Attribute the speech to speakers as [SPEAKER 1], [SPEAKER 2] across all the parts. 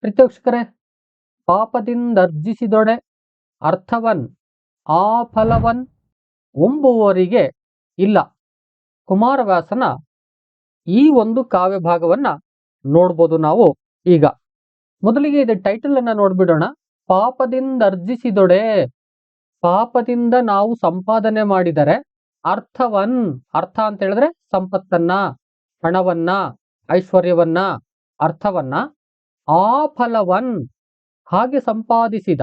[SPEAKER 1] ಪ್ರೀತೋಕ್ಷಕರೇ ಪಾಪದಿಂದರ್ಜಿಸಿದೊಡೆ ಅರ್ಥವನ್ ಆ ಫಲವನ್ ಒಂಬುವರಿಗೆ ಇಲ್ಲ. ಕುಮಾರವ್ಯಾಸನ ಈ ಒಂದು ಕಾವ್ಯ ಭಾಗವನ್ನ ನೋಡ್ಬೋದು ನಾವು ಈಗ. ಮೊದಲಿಗೆ ಇದು ಟೈಟಲ್ ಅನ್ನ ನೋಡ್ಬಿಡೋಣ. ಪಾಪದಿಂದ ಅರ್ಜಿಸಿದೊಡೆ ಪಾಪದಿಂದ ನಾವು ಸಂಪಾದನೆ ಮಾಡಿದರೆ ಅರ್ಥವನ್, ಅರ್ಥ ಅಂತ ಹೇಳಿದ್ರೆ ಸಂಪತ್ತನ್ನ, ಹಣವನ್ನ, ಐಶ್ವರ್ಯವನ್ನ, ಅರ್ಥವನ್ನ ಆ ಫಲವನ್ ಹಾಗೆ ಸಂಪಾದಿಸಿದ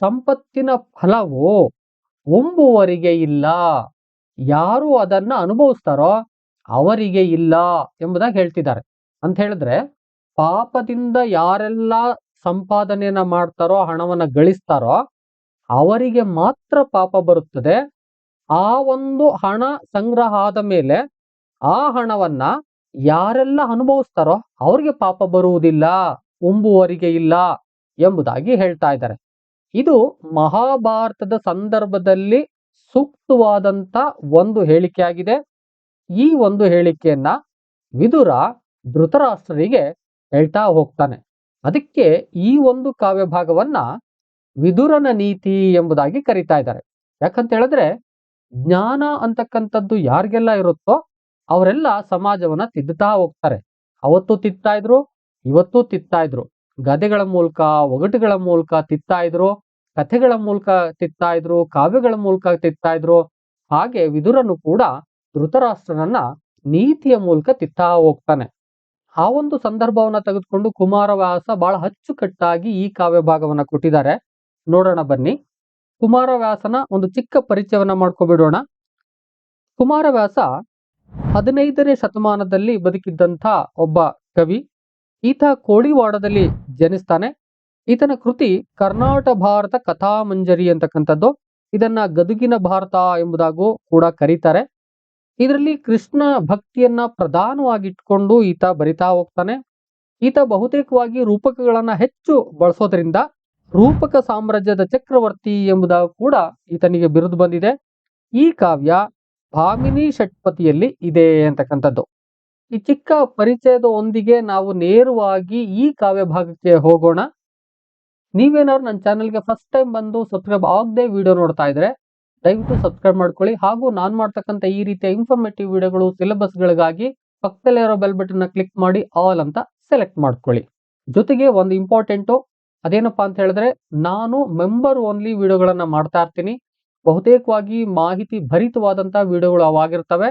[SPEAKER 1] ಸಂಪತ್ತಿನ ಫಲವು ಒಂಬುವರಿಗೆ ಇಲ್ಲ. ಯಾರು ಅದನ್ನ ಅನುಭವಿಸ್ತಾರೋ ಅವರಿಗೆ ಇಲ್ಲ ಎಂಬುದಾಗಿ ಹೇಳ್ತಿದ್ದಾರೆ. ಅಂತ ಹೇಳಿದ್ರೆ ಪಾಪದಿಂದ ಯಾರೆಲ್ಲ ಸಂಪಾದನೆಯನ್ನ ಮಾಡ್ತಾರೋ, ಹಣವನ್ನ ಗಳಿಸ್ತಾರೋ ಅವರಿಗೆ ಮಾತ್ರ ಪಾಪ ಬರುತ್ತದೆ. ಆ ಒಂದು ಹಣ ಸಂಗ್ರಹ ಆದ ಮೇಲೆ ಆ ಹಣವನ್ನ ಯಾರೆಲ್ಲ ಅನುಭವಿಸ್ತಾರೋ ಅವ್ರಿಗೆ ಪಾಪ ಬರುವುದಿಲ್ಲ. ಒಂಬುವರಿಗೆ ಇಲ್ಲ ಎಂಬುದಾಗಿ ಹೇಳ್ತಾ ಇದ್ದಾರೆ. ಇದು ಮಹಾಭಾರತದ ಸಂದರ್ಭದಲ್ಲಿ ಸೂಕ್ತವಾದಂತ ಒಂದು ಹೇಳಿಕೆಯಾಗಿದೆ. ಈ ಒಂದು ಹೇಳಿಕೆಯನ್ನ ವಿದುರ ಧೃತರಾಷ್ಟ್ರರಿಗೆ ಹೇಳ್ತಾ ಹೋಗ್ತಾನೆ. ಅದಕ್ಕೆ ಈ ಒಂದು ಕಾವ್ಯ ಭಾಗವನ್ನ ವಿದುರನ ನೀತಿ ಎಂಬುದಾಗಿ ಕರೀತಾ ಇದ್ದಾರೆ. ಯಾಕಂತ ಹೇಳಿದ್ರೆ ಜ್ಞಾನ ಅಂತಕ್ಕಂಥದ್ದು ಯಾರಿಗೆಲ್ಲ ಇರುತ್ತೋ ಅವರೆಲ್ಲ ಸಮಾಜವನ್ನ ತಿದ್ದುತ್ತಾ ಹೋಗ್ತಾರೆ. ಅವತ್ತು ತಿದ್ತಾ ಇದ್ರು ಇವತ್ತು ತಿತ್ತಾ ಇದ್ರು. ಗದೆಗಳ ಮೂಲಕ, ಒಗಟುಗಳ ಮೂಲಕ ತಿತ್ತಾ ಇದ್ರು, ಕಥೆಗಳ ಮೂಲಕ ತಿತ್ತಾ ಇದ್ರು, ಕಾವ್ಯಗಳ ಮೂಲಕ ತಿತ್ತಾ ಇದ್ರು. ಹಾಗೆ ವಿದುರನು ಕೂಡ ಧೃತರಾಷ್ಟ್ರನನ್ನ ನೀತಿಯ ಮೂಲಕ ತಿತ್ತಾ ಹೋಗ್ತಾನೆ. ಆ ಒಂದು ಸಂದರ್ಭವನ್ನ ತೆಗೆದುಕೊಂಡು ಕುಮಾರವ್ಯಾಸ ಬಹಳ ಅಚ್ಚುಕಟ್ಟಾಗಿ ಈ ಕಾವ್ಯ ಭಾಗವನ್ನ ಕೊಟ್ಟಿದ್ದಾರೆ. ನೋಡೋಣ ಬನ್ನಿ. ಕುಮಾರವ್ಯಾಸನ ಒಂದು ಚಿಕ್ಕ ಪರಿಚಯವನ್ನ ಮಾಡ್ಕೊಬಿಡೋಣ. ಕುಮಾರವ್ಯಾಸ ಹದಿನೈದನೇ ಶತಮಾನದಲ್ಲಿ ಬದುಕಿದ್ದಂಥ ಒಬ್ಬ ಕವಿ. ಈತ ಕೋಳಿವಾಡದಲ್ಲಿ ಜನಿಸ್ತಾನೆ. ಈತನ ಕೃತಿ ಕರ್ನಾಟಕ ಭಾರತ ಕಥಾಮಂಜರಿ ಅಂತಕ್ಕಂಥದ್ದು. ಇದನ್ನ ಗದುಗಿನ ಭಾರತ ಎಂಬುದಾಗೂ ಕೂಡ ಕರೀತಾರೆ. ಇದರಲ್ಲಿ ಕೃಷ್ಣ ಭಕ್ತಿಯನ್ನ ಪ್ರಧಾನವಾಗಿಟ್ಕೊಂಡು ಈತ ಬರಿತಾ ಹೋಗ್ತಾನೆ. ಈತ ಬಹುತೇಕವಾಗಿ ರೂಪಕಗಳನ್ನ ಹೆಚ್ಚು ಬಳಸೋದ್ರಿಂದ ರೂಪಕ ಸಾಮ್ರಾಜ್ಯದ ಚಕ್ರವರ್ತಿ ಎಂಬುದಾಗೂ ಕೂಡ ಈತನಿಗೆ ಬಿರುದು ಬಂದಿದೆ. ಈ ಕಾವ್ಯ ಭಾಮಿನಿ ಷಟ್ಪತಿಯಲ್ಲಿ ಇದೆ ಅಂತಕ್ಕಂಥದ್ದು. ಈ ಚಿಕ್ಕ ಪರಿಚಯದ ಒಂದಿಗೆ ನಾವು ನೇರವಾಗಿ ಈ ಕಾವ್ಯ ಭಾಗಕ್ಕೆ ಹೋಗೋಣ. ನೀವೇನಾದ್ರು ನನ್ನ ಚಾನೆಲ್ಗೆ ಫಸ್ಟ್ ಟೈಮ್ ಬಂದು ಸಬ್ಸ್ಕ್ರೈಬ್ ಆಗದೆ ವಿಡಿಯೋ ನೋಡ್ತಾ ಇದ್ರೆ ದಯವಿಟ್ಟು ಸಬ್ಸ್ಕ್ರೈಬ್ ಮಾಡ್ಕೊಳ್ಳಿ. ಹಾಗೂ ನಾನು ಮಾಡ್ತಕ್ಕಂಥ ಈ ರೀತಿಯ ಇನ್ಫಾರ್ಮೇಟಿವ್ ವಿಡಿಯೋಗಳು ಸಿಲೆಬಸ್ಗಳಿಗಾಗಿ ಪಕ್ಕದಲ್ಲೇ ಇರೋ ಬೆಲ್ ಬಟನ್ ಕ್ಲಿಕ್ ಮಾಡಿ ಆಲ್ ಅಂತ ಸೆಲೆಕ್ಟ್ ಮಾಡ್ಕೊಳ್ಳಿ. ಜೊತೆಗೆ ಒಂದು ಇಂಪಾರ್ಟೆಂಟು, ಅದೇನಪ್ಪ ಅಂತ ಹೇಳಿದ್ರೆ ನಾನು ಮೆಂಬರ್ ಓನ್ಲಿ ವಿಡಿಯೋಗಳನ್ನ ಮಾಡ್ತಾ ಇರ್ತೀನಿ. ಬಹುತೇಕವಾಗಿ ಮಾಹಿತಿ ಭರಿತವಾದಂಥ ವಿಡಿಯೋಗಳು ಅವಾಗಿರ್ತವೆ.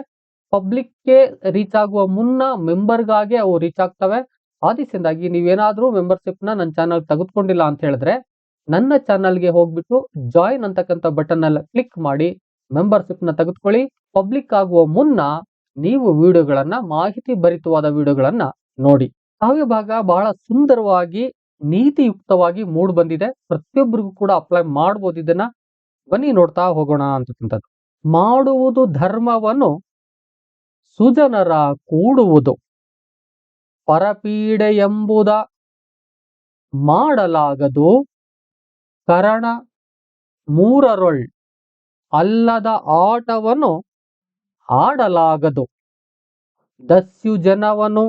[SPEAKER 1] ಪಬ್ಲಿಕ್ಗೆ ರೀಚ್ ಆಗುವ ಮುನ್ನ ಮೆಂಬರ್ಗಾಗಿ ಅವು ರೀಚ್ ಆಗ್ತವೆ. ಆದಿಸಿಂದಾಗಿ ನೀವೇನಾದ್ರೂ ಮೆಂಬರ್ಶಿಪ್ನ ನನ್ನ ಚಾನಲ್ ತೆಗೆದುಕೊಂಡಿಲ್ಲ ಅಂತ ಹೇಳಿದ್ರೆ ನನ್ನ ಚಾನಲ್ಗೆ ಹೋಗ್ಬಿಟ್ಟು ಜಾಯಿನ್ ಅಂತಕ್ಕಂಥ ಬಟನ್ ಅಲ್ಲ ಕ್ಲಿಕ್ ಮಾಡಿ ಮೆಂಬರ್ಶಿಪ್ನ ತೆಗೆದುಕೊಳ್ಳಿ. ಪಬ್ಲಿಕ್ ಆಗುವ ಮುನ್ನ ನೀವು ವಿಡಿಯೋಗಳನ್ನ ಮಾಹಿತಿ ಭರಿತವಾದ ವಿಡಿಯೋಗಳನ್ನ ನೋಡಿ. ಕಾವ್ಯ ಭಾಗ ಬಹಳ ಸುಂದರವಾಗಿ, ನೀತಿಯುಕ್ತವಾಗಿ ಮೂಡ್ ಬಂದಿದೆ. ಪ್ರತಿಯೊಬ್ಬರಿಗೂ ಕೂಡ ಅಪ್ಲೈ ಮಾಡ್ಬೋದು ಇದನ್ನ. ಬನ್ನಿ ನೋಡ್ತಾ ಹೋಗೋಣ ಅಂತಕ್ಕಂಥದ್ದು. ಮಾಡುವುದು ಧರ್ಮವನ್ನು ಸುಜನರ ಕೂಡುವುದು. ಪರಪೀಡೆ ಎಂಬುದ ಮಾಡಲಾಗದು. ಕರಣ ಮೂರರೊಳ್ ಅಲ್ಲದ ಆಟವನ್ನು ಆಡಲಾಗದು. ದಸ್ಯು ಜನವನ್ನು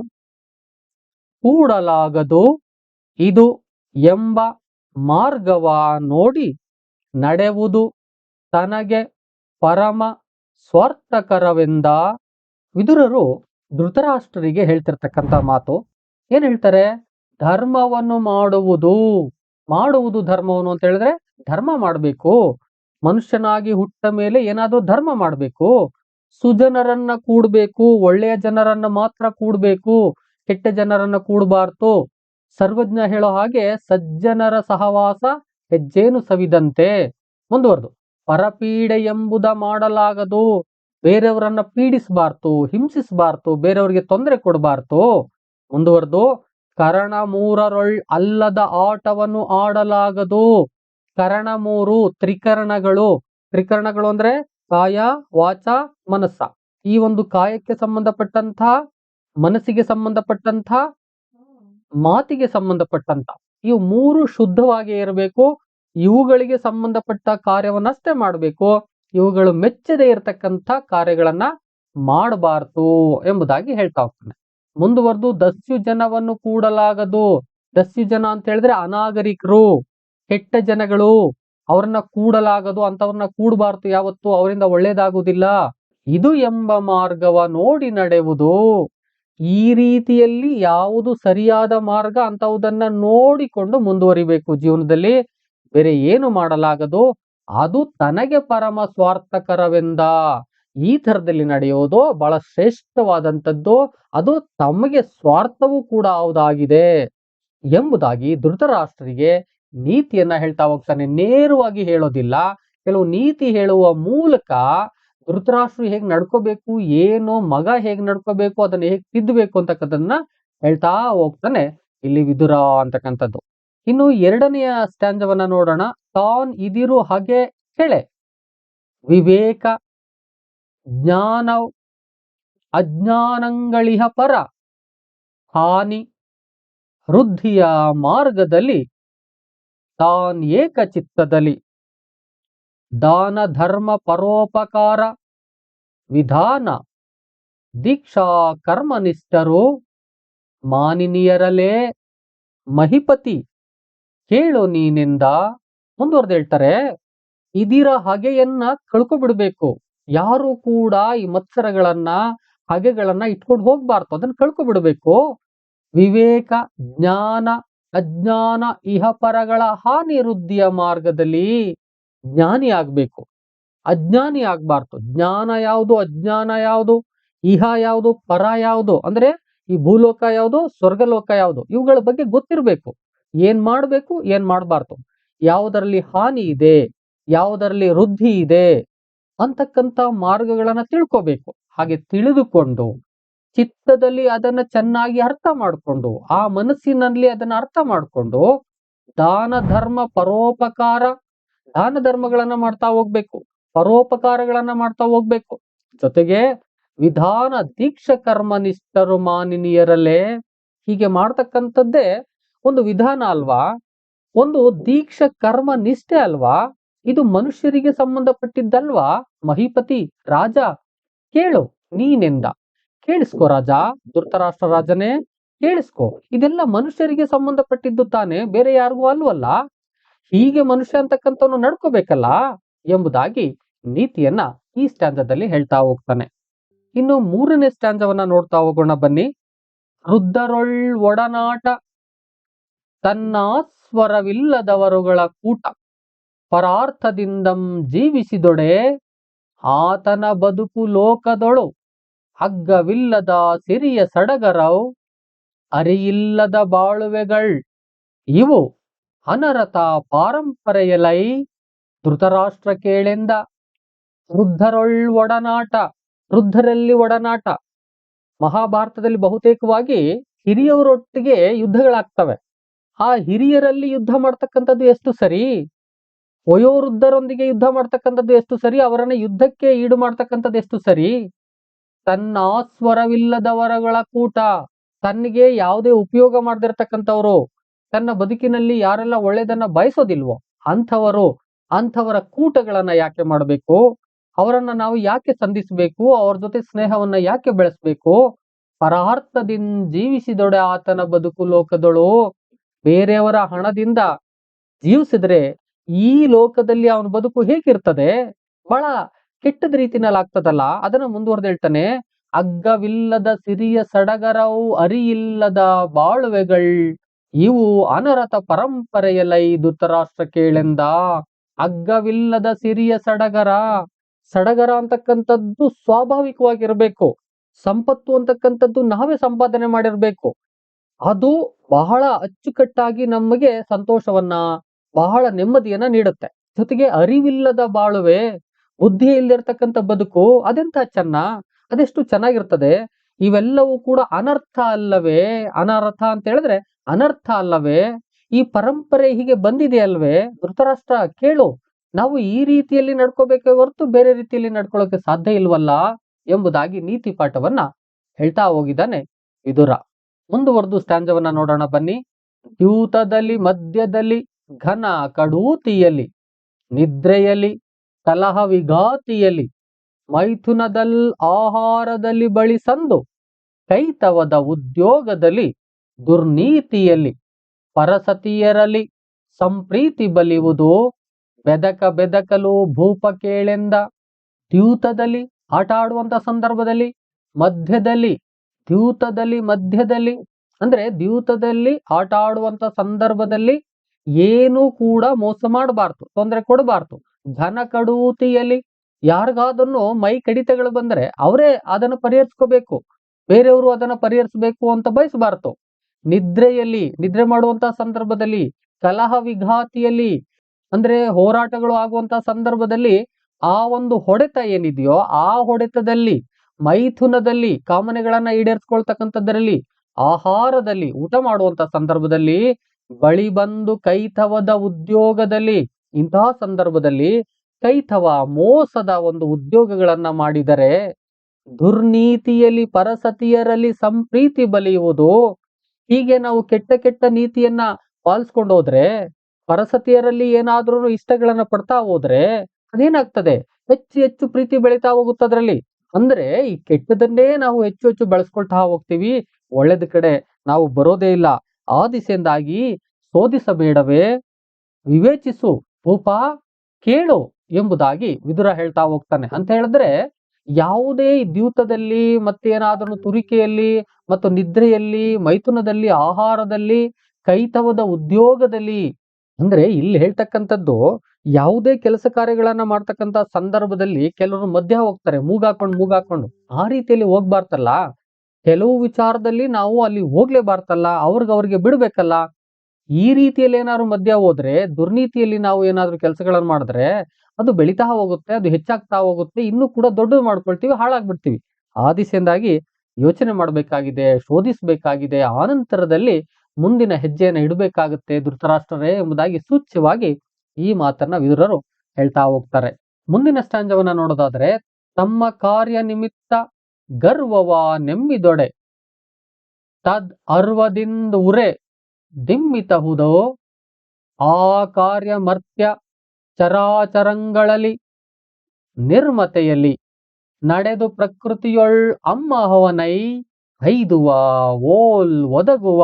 [SPEAKER 1] ಕೂಡಲಾಗದು. ಇದು ಎಂಬ ಮಾರ್ಗವ ನೋಡಿ ನಡೆವುದು ತನಗೆ ಪರಮ ಸ್ವಾರ್ಥಕರವೆಂದ ವಿದುರರು ಧೃತರಾಷ್ಟ್ರರಿಗೆ ಹೇಳ್ತಿರ್ತಕ್ಕಂಥ ಮಾತು. ಏನ್ ಹೇಳ್ತಾರೆ? ಧರ್ಮವನ್ನು ಮಾಡುವುದು. ಮಾಡುವುದು ಧರ್ಮವನ್ನು ಅಂತ ಹೇಳಿದ್ರೆ ಧರ್ಮ ಮಾಡಬೇಕು. ಮನುಷ್ಯನಾಗಿ ಹುಟ್ಟ ಮೇಲೆ ಏನಾದರೂ ಧರ್ಮ ಮಾಡಬೇಕು. ಸುಜನರನ್ನ ಕೂಡಬೇಕು. ಒಳ್ಳೆಯ ಜನರನ್ನ ಮಾತ್ರ ಕೂಡಬೇಕು. ಕೆಟ್ಟ ಜನರನ್ನ ಕೂಡಬಾರ್ದು. ಸರ್ವಜ್ಞ ಹೇಳೋ ಹಾಗೆ ಸಜ್ಜನರ ಸಹವಾಸ ಹೆಜ್ಜೇನು ಸವಿದಂತೆ. ಮುಂದುವರೆದು. ಪರಪೀಡೆ ಎಂಬುದ ಮಾಡಲಾಗದು. ಬೇರೆಯವರನ್ನ ಪೀಡಿಸಬಾರ್ದು, ಹಿಂಸಿಸಬಾರ್ದು, ಬೇರೆಯವರಿಗೆ ತೊಂದರೆ ಕೊಡಬಾರ್ದು. ಮುಂದುವರೆದು ಕರಣ ಮೂರರೊಳ್ ಅಲ್ಲದ ಆಟವನ್ನು ಆಡಲಾಗದು. ಕರಣ ಮೂರು ತ್ರಿಕರಣಗಳು. ತ್ರಿಕರಣಗಳು ಅಂದ್ರೆ ಕಾಯ, ವಾಚ, ಮನಸ್ಸ. ಈ ಒಂದು ಕಾಯಕ್ಕೆ ಸಂಬಂಧಪಟ್ಟಂತ ಮನಸ್ಸಿಗೆ ಸಂಬಂಧಪಟ್ಟಂತ ಮಾತಿಗೆ ಸಂಬಂಧಪಟ್ಟಂತ ಇವು ಮೂರು ಶುದ್ಧವಾಗಿ ಇರಬೇಕು ಇವುಗಳಿಗೆ ಸಂಬಂಧಪಟ್ಟ ಕಾರ್ಯವನ್ನಷ್ಟೇ ಮಾಡಬೇಕು. ಇವುಗಳು ಮೆಚ್ಚದೆ ಇರತಕ್ಕಂಥ ಕಾರ್ಯಗಳನ್ನ ಮಾಡಬಾರ್ದು ಎಂಬುದಾಗಿ ಹೇಳ್ತಾ ಹೋಗ್ತಾನೆ. ಮುಂದುವರೆದು ದಸ್ಯು ಜನವನ್ನು ಕೂಡಲಾಗದು. ದಸ್ಯು ಜನ ಅಂತ ಹೇಳಿದ್ರೆ ಅನಾಗರಿಕರು, ಕೆಟ್ಟ ಜನಗಳು, ಅವರನ್ನ ಕೂಡಲಾಗದು, ಅಂತವ್ರನ್ನ ಕೂಡಬಾರ್ದು ಯಾವತ್ತು, ಅವರಿಂದ ಒಳ್ಳೇದಾಗುವುದಿಲ್ಲ. ಇದು ಎಂಬ ಮಾರ್ಗವ ನೋಡಿ ನಡೆಯುವುದು ಈ ರೀತಿಯಲ್ಲಿ ಯಾವುದು ಸರಿಯಾದ ಮಾರ್ಗ ಅಂತವುದನ್ನ ನೋಡಿಕೊಂಡು ಮುಂದುವರಿಬೇಕು ಜೀವನದಲ್ಲಿ. ಬೇರೆ ಏನು ಮಾಡಲಾಗದು? ಅದು ತನಗೆ ಪರಮ ಸ್ವಾರ್ಥಕರವೆಂದ. ಈ ಥರದಲ್ಲಿ ನಡೆಯೋದು ಬಹಳ ಶ್ರೇಷ್ಠವಾದಂಥದ್ದು. ಅದು ತಮಗೆ ಸ್ವಾರ್ಥವೂ ಕೂಡ ಹೌದಾಗಿದೆ ಎಂಬುದಾಗಿ ಧೃತರಾಷ್ಟ್ರರಿಗೆ ನೀತಿಯನ್ನ ಹೇಳ್ತಾ ಹೋಗ್ತಾನೆ. ನೇರವಾಗಿ ಹೇಳೋದಿಲ್ಲ. ಕೆಲವು ನೀತಿ ಹೇಳುವ ಮೂಲಕ ಧೃತರಾಷ್ಟ್ರ ಹೇಗ್ ನಡ್ಕೋಬೇಕು, ಏನು ಮಗ ಹೇಗ್ ನಡ್ಕೋಬೇಕು, ಅದನ್ನ ಹೇಗ್ ತಿದ್ದಬೇಕು ಅಂತಕ್ಕಂಥದನ್ನ ಹೇಳ್ತಾ ಹೋಗ್ತಾನೆ ಇಲ್ಲಿ ವಿದುರ ಅಂತಕ್ಕಂಥದ್ದು. ಇನ್ನು ಎರಡನೆಯ ಸ್ಟ್ಯಾಂಜವನ್ನ ನೋಡೋಣ. ತಾನ್ ಇದಿರು ಹಾಗೆ ಹೇಳೆ. ವಿವೇಕ ಜ್ಞಾನ ಅಜ್ಞಾನಗಳಿಹ ಪರ ಹಾನಿ ವೃದ್ಧಿಯ ಮಾರ್ಗದಲ್ಲಿ ತಾನ್ ಏಕಚಿತ್ತದಲ್ಲಿ. ದಾನ ಧರ್ಮ ಪರೋಪಕಾರ ವಿಧಾನ ದೀಕ್ಷಾ ಕರ್ಮನಿಷ್ಠರು ಮಾನಿನಿಯರಲೇ ಮಹಿಪತಿ ಕೇಳು ನೀನಿಂದ ಮುಂದುವರೆದು ಹೇಳ್ತಾರೆ, ಇದಿರ ಹಗೆಯನ್ನ ಕಳ್ಕೊಬಿಡ್ಬೇಕು. ಯಾರು ಕೂಡ ಈ ಮತ್ಸರಗಳನ್ನ, ಹಗೆಗಳನ್ನ ಇಟ್ಕೊಂಡು ಹೋಗ್ಬಾರ್ದು. ಅದನ್ನ ಕಳ್ಕೊಬಿಡ್ಬೇಕು. ವಿವೇಕ, ಜ್ಞಾನ, ಅಜ್ಞಾನ, ಇಹಪರಗಳ ವೃದ್ಧಿಯ ಮಾರ್ಗದಲ್ಲಿ ಜ್ಞಾನಿ ಆಗ್ಬೇಕು. ಅಜ್ಞಾನಿ ಆಗ್ಬಾರ್ದು. ಜ್ಞಾನ ಯಾವುದು, ಅಜ್ಞಾನ ಯಾವುದು, ಇಹ ಯಾವುದು, ಪರ ಯಾವುದು, ಅಂದ್ರೆ ಈ ಭೂಲೋಕ ಯಾವುದು, ಸ್ವರ್ಗಲೋಕ ಯಾವುದು, ಇವುಗಳ ಬಗ್ಗೆ ಗೊತ್ತಿರಬೇಕು. ಏನ್ ಮಾಡ್ಬೇಕು, ಏನ್ ಮಾಡಬಾರ್ದು. ಯಾವುದರಲ್ಲಿ ಹಾನಿ ಇದೆ, ಯಾವುದರಲ್ಲಿ ವೃದ್ಧಿ ಇದೆ ಅಂತಕ್ಕಂಥ ಮಾರ್ಗಗಳನ್ನು ತಿಳ್ಕೋಬೇಕು. ಹಾಗೆ ತಿಳಿದುಕೊಂಡು ಚಿತ್ತದಲ್ಲಿ ಅದನ್ನ ಚೆನ್ನಾಗಿ ಅರ್ಥ ಮಾಡಿಕೊಂಡು, ಆ ಮನಸ್ಸಿನಲ್ಲಿ ಅದನ್ನ ಅರ್ಥ ಮಾಡಿಕೊಂಡು ದಾನ, ಧರ್ಮ, ಪರೋಪಕಾರ, ದಾನ ಧರ್ಮಗಳನ್ನ ಮಾಡ್ತಾ ಹೋಗ್ಬೇಕು, ಪರೋಪಕಾರಗಳನ್ನ ಮಾಡ್ತಾ ಹೋಗ್ಬೇಕು. ಜೊತೆಗೆ ವಿಧಾನ ದೀಕ್ಷ ಕರ್ಮನಿಷ್ಠರು ಮಾನಿನಿಯರಲ್ಲೇ ಹೀಗೆ ಮಾಡ್ತಕ್ಕಂಥದ್ದೇ ಒಂದು ವಿಧಾನ ಅಲ್ವಾ? ಒಂದು ದೀಕ್ಷ ಕರ್ಮ ನಿಷ್ಠೆ ಅಲ್ವಾ? ಇದು ಮನುಷ್ಯರಿಗೆ ಸಂಬಂಧಪಟ್ಟಿದ್ದಲ್ವಾ? ಮಹಿಪತಿ, ರಾಜ, ಕೇಳು ನೀನೆಂದ. ಕೇಳಿಸ್ಕೋ ರಾಜ, ಧೃತರಾಷ್ಟ್ರ ರಾಜನೇ, ಕೇಳಿಸ್ಕೋ. ಇದೆಲ್ಲ ಮನುಷ್ಯರಿಗೆ ಸಂಬಂಧಪಟ್ಟಿದ್ದು ತಾನೆ, ಬೇರೆ ಯಾರಿಗೂ ಅಲ್ವಲ್ಲ? ಹೀಗೆ ಮನುಷ್ಯ ಅಂತಕ್ಕಂಥವನು ನಡ್ಕೋಬೇಕಲ್ಲ? ಎಂಬುದಾಗಿ ನೀತಿಯನ್ನ ಈ ಸ್ಟ್ಯಾಂಜದಲ್ಲಿ ಹೇಳ್ತಾ ಹೋಗ್ತಾನೆ. ಇನ್ನು ಮೂರನೇ ಸ್ಟ್ಯಾಂಜವನ್ನ ನೋಡ್ತಾ ಹೋಗೋಣ ಬನ್ನಿ. ವೃದ್ಧರೊಳ್ ಒಡನಾಟ. ತನ್ನ ಸ್ವರವಿಲ್ಲದವರುಗಳ ಕೂಟ. ಪರಾರ್ಥದಿಂದಂ ಜೀವಿಸಿದೊಡೆ ಆತನ ಬದುಕು ಲೋಕದೊಳು. ಹಗ್ಗವಿಲ್ಲದ ಸಿರಿಯ ಸಡಗರವು ಅರಿಯಿಲ್ಲದ ಬಾಳುವೆಗಳ್. ಇವು ಅನರತ ಪಾರಂಪರೆಯಲೈ ಧೃತರಾಷ್ಟ್ರ ಕೇಳೆಂದ. ವೃದ್ಧರೊಳ್ ಒಡನಾಟ, ವೃದ್ಧರಲ್ಲಿ ಒಡನಾಟ. ಮಹಾಭಾರತದಲ್ಲಿ ಬಹುತೇಕವಾಗಿ ಹಿರಿಯವರೊಟ್ಟಿಗೆ ಯುದ್ಧಗಳಾಗ್ತವೆ. ಆ ಹಿರಿಯರಲ್ಲಿ ಯುದ್ಧ ಮಾಡ್ತಕ್ಕಂಥದ್ದು ಎಷ್ಟು ಸರಿ? ವಯೋವೃದ್ಧರೊಂದಿಗೆ ಯುದ್ಧ ಮಾಡ್ತಕ್ಕಂಥದ್ದು ಎಷ್ಟು ಸರಿ? ಅವರನ್ನ ಯುದ್ಧಕ್ಕೆ ಈಡು ಮಾಡ್ತಕ್ಕಂಥದ್ದು ಎಷ್ಟು ಸರಿ? ತನ್ನ ಸ್ವರವಿಲ್ಲದವರಗಳ ಕೂಟ, ತನ್ನಿಗೆ ಯಾವುದೇ ಉಪಯೋಗ ಮಾಡದಿರ್ತಕ್ಕಂಥವ್ರು, ತನ್ನ ಬದುಕಿನಲ್ಲಿ ಯಾರೆಲ್ಲ ಒಳ್ಳೇದನ್ನ ಬಯಸೋದಿಲ್ವೋ ಅಂಥವರು, ಅಂಥವರ ಕೂಟಗಳನ್ನ ಯಾಕೆ ಮಾಡಬೇಕು? ಅವರನ್ನ ನಾವು ಯಾಕೆ ಸಂಧಿಸಬೇಕು? ಅವ್ರ ಜೊತೆ ಸ್ನೇಹವನ್ನ ಯಾಕೆ ಬೆಳೆಸ್ಬೇಕು? ಪರಾರ್ಥದಿಂದ ಜೀವಿಸಿದೊಡೆ ಆತನ ಬದುಕು ಲೋಕದೊಳು. ಬೇರೆಯವರ ಹಣದಿಂದ ಜೀವಿಸಿದ್ರೆ ಈ ಲೋಕದಲ್ಲಿ ಅವನ ಬದುಕು ಹೇಗಿರ್ತದೆ? ಬಹಳ ಕೆಟ್ಟದ ರೀತಿನಲ್ಲಿ ಆಗ್ತದಲ್ಲ? ಅದನ್ನ ಮುಂದುವರೆದು ಹೇಳ್ತಾನೆ. ಅಗ್ಗವಿಲ್ಲದ ಸಿರಿಯ ಸಡಗರವು ಅರಿಯಿಲ್ಲದ ಬಾಳುವೆಗಳ್, ಇವು ಅನರತ ಪರಂಪರೆಯಲೈ ಧೃತರಾಷ್ಟ್ರ ಕೇಳೆಂದ. ಅಗ್ಗವಿಲ್ಲದ ಸಿರಿಯ ಸಡಗರ ಸಡಗರ ಅಂತಕ್ಕಂಥದ್ದು ಸ್ವಾಭಾವಿಕವಾಗಿರ್ಬೇಕು. ಸಂಪತ್ತು ಅಂತಕ್ಕಂಥದ್ದು ನಾವೇ ಸಂಪಾದನೆ ಮಾಡಿರ್ಬೇಕು. ಅದು ಬಹಳ ಅಚ್ಚುಕಟ್ಟಾಗಿ ನಮಗೆ ಸಂತೋಷವನ್ನ, ಬಹಳ ನೆಮ್ಮದಿಯನ್ನ ನೀಡುತ್ತೆ. ಜೊತೆಗೆ ಅರಿವಿಲ್ಲದ ಬಾಳುವೆ, ಬುದ್ಧಿ ಇಲ್ಲಿರ್ತಕ್ಕಂಥ ಬದುಕು ಅದೆಂತ ಚೆನ್ನ? ಅದೆಷ್ಟು ಚೆನ್ನಾಗಿರ್ತದೆ? ಇವೆಲ್ಲವೂ ಕೂಡ ಅನರ್ಥ ಅಲ್ಲವೇ? ಅನರ್ಥ ಅಂತ ಹೇಳಿದ್ರೆ ಅನರ್ಥ ಅಲ್ಲವೇ? ಈ ಪರಂಪರೆ ಹೀಗೆ ಬಂದಿದೆ ಅಲ್ವೇ? ಧೃತರಾಷ್ಟ್ರ, ಕೇಳು. ನಾವು ಈ ರೀತಿಯಲ್ಲಿ ನಡ್ಕೋಬೇಕೇ ಹೊರತು ಬೇರೆ ರೀತಿಯಲ್ಲಿ ನಡ್ಕೊಳ್ಳೋಕೆ ಸಾಧ್ಯ ಇಲ್ವಲ್ಲ ಎಂಬುದಾಗಿ ನೀತಿ ಪಾಠವನ್ನ ಹೇಳ್ತಾ ಹೋಗಿದ್ದಾನೆ ವಿದುರ. ಮುಂದುವರೆದು ಸ್ಟ್ಯಾಂಜವನ್ನ ನೋಡೋಣ ಬನ್ನಿ. ದ್ಯೂತದಲ್ಲಿ, ಮಧ್ಯದಲ್ಲಿ, ಘನ ಕಡೂತಿಯಲ್ಲಿ, ನಿದ್ರೆಯಲ್ಲಿ ಕಲಹ ವಿಘಾತಿಯಲ್ಲಿ ಮೈಥುನದಲ್ ಆಹಾರದಲ್ಲಿ ಬಳಿ ಸಂದು, ಕೈತವದ ಉದ್ಯೋಗದಲ್ಲಿ, ದುರ್ನೀತಿಯಲ್ಲಿ, ಪರಸತಿಯರಲ್ಲಿ ಸಂಪ್ರೀತಿ ಬಲಿಯುವುದು, ಬೆದಕ ಬೆದಕಲು ಭೂಪ ಕೇಳೆಂದ, ದ್ಯೂತದಲ್ಲಿ ಆಟ ಆಡುವಂತ ಸಂದರ್ಭದಲ್ಲಿ, ಮಧ್ಯದಲ್ಲಿ ದ್ಯೂತದಲ್ಲಿ ಮಧ್ಯದಲ್ಲಿ, ಅಂದ್ರೆ ದ್ಯೂತದಲ್ಲಿ ಆಟ ಆಡುವಂತ ಸಂದರ್ಭದಲ್ಲಿ ಏನು ಕೂಡ ಮೋಸ ಮಾಡಬಾರ್ದು, ತೊಂದರೆ ಕೊಡಬಾರ್ದು. ಘನ ಕಡೂತಿಯಲ್ಲಿ ಯಾರಿಗಾದನ್ನು ಮೈ ಕಡಿತಗಳು ಬಂದ್ರೆ ಅವರೇ ಅದನ್ನು ಪರಿಹರಿಸ್ಕೋಬೇಕು. ಬೇರೆಯವರು ಅದನ್ನ ಪರಿಹರಿಸಬೇಕು ಅಂತ ಬಯಸಬಾರ್ದು. ನಿದ್ರೆಯಲ್ಲಿ, ನಿದ್ರೆ ಮಾಡುವಂತ ಸಂದರ್ಭದಲ್ಲಿ, ಕಲಹ ವಿಘಾತಿಯಲ್ಲಿ, ಅಂದ್ರೆ ಹೋರಾಟಗಳು ಆಗುವಂತ ಸಂದರ್ಭದಲ್ಲಿ ಆ ಒಂದು ಹೊಡೆತ ಏನಿದೆಯೋ ಆ ಹೊಡೆತದಲ್ಲಿ ಮೈಥುನದಲ್ಲಿ ಕಾಮನೆಗಳನ್ನ ಈಡೇರಿಸ್ಕೊಳ್ತಕ್ಕಂಥದ್ದರಲ್ಲಿ, ಆಹಾರದಲ್ಲಿ, ಊಟ ಮಾಡುವಂತ ಸಂದರ್ಭದಲ್ಲಿ ಬಳಿ ಬಂದು ಕೈತವದ ಉದ್ಯೋಗದಲ್ಲಿ, ಇಂತಹ ಸಂದರ್ಭದಲ್ಲಿ ಕೈತವ ಮೋಸದ ಒಂದು ಉದ್ಯೋಗಗಳನ್ನ ಮಾಡಿದರೆ, ದುರ್ನೀತಿಯಲ್ಲಿ ಪರಸತಿಯರಲ್ಲಿ ಸಂಪ್ರೀತಿ ಬಲಿಯುವುದು, ಹೀಗೆ ನಾವು ಕೆಟ್ಟ ಕೆಟ್ಟ ನೀತಿಯನ್ನ ಪಾಲಿಸ್ಕೊಂಡು ಹೋದ್ರೆ, ಪರಸತಿಯರಲ್ಲಿ ಏನಾದ್ರೂ ಇಷ್ಟಗಳನ್ನ ಪಡ್ತಾ ಹೋದ್ರೆ, ಅದೇನಾಗ್ತದೆ? ಹೆಚ್ಚು ಹೆಚ್ಚು ಪ್ರೀತಿ ಬೆಳೀತಾ ಹೋಗುತ್ತೆ ಅದ್ರಲ್ಲಿ ಅಂದ್ರೆ ಈ ಕೆಟ್ಟದನ್ನೇ ನಾವು ಹೆಚ್ಚು ಹೆಚ್ಚು ಬೆಳೆಸ್ಕೊಳ್ತಾ ಹೋಗ್ತೀವಿ. ಒಳ್ಳೇದ ಕಡೆ ನಾವು ಬರೋದೇ ಇಲ್ಲ. ಆ ದಿಸೆಯಿಂದಾಗಿ ಶೋಧಿಸಬೇಡವೇ ವಿವೇಚಿಸು ಪೂಪ ಕೇಳು ಎಂಬುದಾಗಿ ವಿದುರ ಹೇಳ್ತಾ ಹೋಗ್ತಾನೆ. ಅಂತ ಹೇಳಿದ್ರೆ ಯಾವುದೇ ದ್ಯೂತದಲ್ಲಿ ಮತ್ತೇನಾದ್ರೂ ತುರಿಕೆಯಲ್ಲಿ ಮತ್ತು ನಿದ್ರೆಯಲ್ಲಿ, ಮೈಥುನದಲ್ಲಿ, ಆಹಾರದಲ್ಲಿ, ಕೈತವದ ಉದ್ಯೋಗದಲ್ಲಿ ಅಂದ್ರೆ ಇಲ್ಲಿ ಹೇಳ್ತಕ್ಕಂಥದ್ದು ಯಾವುದೇ ಕೆಲಸ ಕಾರ್ಯಗಳನ್ನ ಮಾಡ್ತಕ್ಕಂಥ ಸಂದರ್ಭದಲ್ಲಿ ಕೆಲವರು ಮಧ್ಯ ಹೋಗ್ತಾರೆ ಮೂಗಾಕೊಂಡು ಮೂಗಾಕೊಂಡು ಆ ರೀತಿಯಲ್ಲಿ ಹೋಗ್ಬಾರ್ತಲ್ಲ ಕೆಲವು ವಿಚಾರದಲ್ಲಿ ನಾವು ಅಲ್ಲಿ ಹೋಗ್ಲೇಬಾರ್ತಲ್ಲ ಅವ್ರಿಗೆ ಅವ್ರಿಗೆ ಬಿಡ್ಬೇಕಲ್ಲ? ಈ ರೀತಿಯಲ್ಲಿ ಏನಾದ್ರು ಮಧ್ಯ ಹೋದ್ರೆ, ದುರ್ನೀತಿಯಲ್ಲಿ ನಾವು ಏನಾದ್ರು ಕೆಲಸಗಳನ್ನು ಮಾಡಿದ್ರೆ, ಅದು ಬೆಳೀತಾ ಹೋಗುತ್ತೆ, ಅದು ಹೆಚ್ಚಾಗ್ತಾ ಹೋಗುತ್ತೆ, ಇನ್ನೂ ಕೂಡ ದೊಡ್ಡದು ಮಾಡ್ಕೊಳ್ತೀವಿ, ಹಾಳಾಗ್ಬಿಡ್ತೀವಿ. ಆ ದಿಸೆಯಿಂದಾಗಿ ಯೋಚನೆ ಮಾಡಬೇಕಾಗಿದೆ, ಶೋಧಿಸಬೇಕಾಗಿದೆ. ಆನಂತರದಲ್ಲಿ ಮುಂದಿನ ಹೆಜ್ಜೆಯನ್ನು ಇಡಬೇಕಾಗುತ್ತೆ ಧೃತರಾಷ್ಟ್ರರೇ ಎಂಬುದಾಗಿ ಸೂಚ್ಯವಾಗಿ ಈ ಮಾತನ್ನ ವಿದುರರು ಹೇಳ್ತಾ ಹೋಗ್ತಾರೆ. ಮುಂದಿನ ಸ್ಟಾಂಜವನ್ನ ನೋಡೋದಾದ್ರೆ, ತಮ್ಮ ಕಾರ್ಯ ನಿಮಿತ್ತ ಗರ್ವವ ನೆಮ್ಮಿದೊಡೆ, ತದ್ ಅರ್ವದಿಂದ ಉರೆ ದಿಮ್ಮಿತಹುದೋ ಆ ಕಾರ್ಯ ಮರ್ತ್ಯ ಚರಾಚರಂಗಳಲ್ಲಿ ನಿರ್ಮತೆಯಲ್ಲಿ ನಡೆದು ಪ್ರಕೃತಿಯೊಳ್ ಅಮ್ಮಹವನೈ ಐದುವ ಓಲ್ ಒದಗುವ.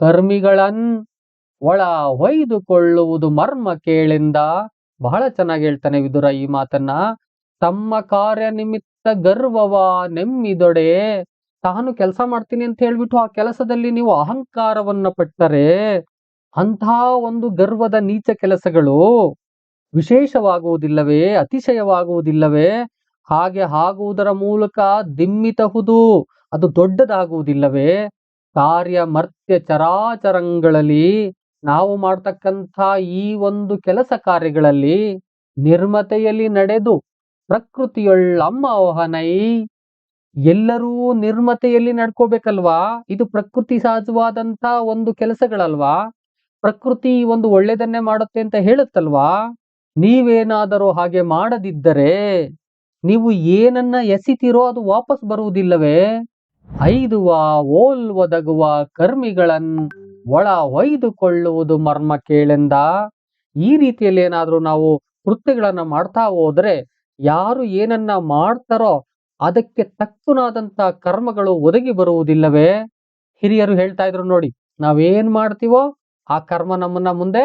[SPEAKER 1] ಕರ್ಮಿಗಳನ್ ಒಳ ಹೊಯ್ದುಕೊಳ್ಳುವುದು ಮರ್ಮ ಕೇಳಿಂದ ಬಹಳ ಚೆನ್ನಾಗಿ ಹೇಳ್ತಾನೆ ವಿದುರ ಈ ಮಾತನ್ನ. ತಮ್ಮ ಕಾರ್ಯ ನಿಮಿತ್ತ ಗರ್ವವ ನೆಮ್ಮಿದೊಡೆ, ತಾನು ಕೆಲಸ ಮಾಡ್ತೀನಿ ಅಂತ ಹೇಳ್ಬಿಟ್ಟು ಆ ಕೆಲಸದಲ್ಲಿ ನೀವು ಅಹಂಕಾರವನ್ನ ಪಟ್ಟರೆ ಅಂತಹ ಒಂದು ಗರ್ವದ ನೀಚ ಕೆಲಸಗಳು ವಿಶೇಷವಾಗುವುದಿಲ್ಲವೇ, ಅತಿಶಯವಾಗುವುದಿಲ್ಲವೇ, ಹಾಗೆ ಆಗುವುದರ ಮೂಲಕ ದಿಮ್ಮಿತಹುದು, ಅದು ದೊಡ್ಡದಾಗುವುದಿಲ್ಲವೇ ಕಾರ್ಯ ಮರ್ತ್ಯ ಚರಾಚರಂಗಳಲ್ಲಿ ನಾವು ಮಾಡ್ತಕ್ಕಂಥ ಈ ಒಂದು ಕೆಲಸ ಕಾರ್ಯಗಳಲ್ಲಿ ನಿರ್ಮತೆಯಲ್ಲಿ ನಡೆದು ಪ್ರಕೃತಿಯೊಳ್ಳಮ್ಮ ಓಹನೈ ಎಲ್ಲರೂ ನಿರ್ಮತೆಯಲ್ಲಿ ನಡ್ಕೋಬೇಕಲ್ವಾ? ಇದು ಪ್ರಕೃತಿ ಸಹಜವಾದಂತ ಒಂದು ಕೆಲಸಗಳಲ್ವಾ? ಪ್ರಕೃತಿ ಒಂದು ಒಳ್ಳೆದನ್ನೇ ಮಾಡುತ್ತೆ ಅಂತ ಹೇಳುತ್ತಲ್ವಾ? ನೀವೇನಾದರೂ ಹಾಗೆ ಮಾಡದಿದ್ದರೆ ನೀವು ಏನನ್ನ ಎಸಿತೀರೋ ಅದು ವಾಪಸ್ ಬರುವುದಿಲ್ಲವೇ? ಐದುವ ಓಲ್ ಒದಗುವ ಕರ್ಮಿಗಳನ್ ಒಳ ಒಯ್ದುಕೊಳ್ಳುವುದು ಮರ್ಮ ಕೇಳೆಂದ? ಈ ರೀತಿಯಲ್ಲಿ ಏನಾದ್ರೂ ನಾವು ಕೃತ್ಯಗಳನ್ನ ಮಾಡ್ತಾ ಹೋದ್ರೆ ಯಾರು ಏನನ್ನ ಮಾಡ್ತಾರೋ ಅದಕ್ಕೆ ತಕ್ಕನಾದಂತ ಕರ್ಮಗಳು ಒದಗಿ ಬರುವುದಿಲ್ಲವೇ? ಹಿರಿಯರು ಹೇಳ್ತಾ ಇದ್ರು ನೋಡಿ, ನಾವೇನ್ ಮಾಡ್ತೀವೋ ಆ ಕರ್ಮ ನಮ್ಮನ್ನ ಮುಂದೆ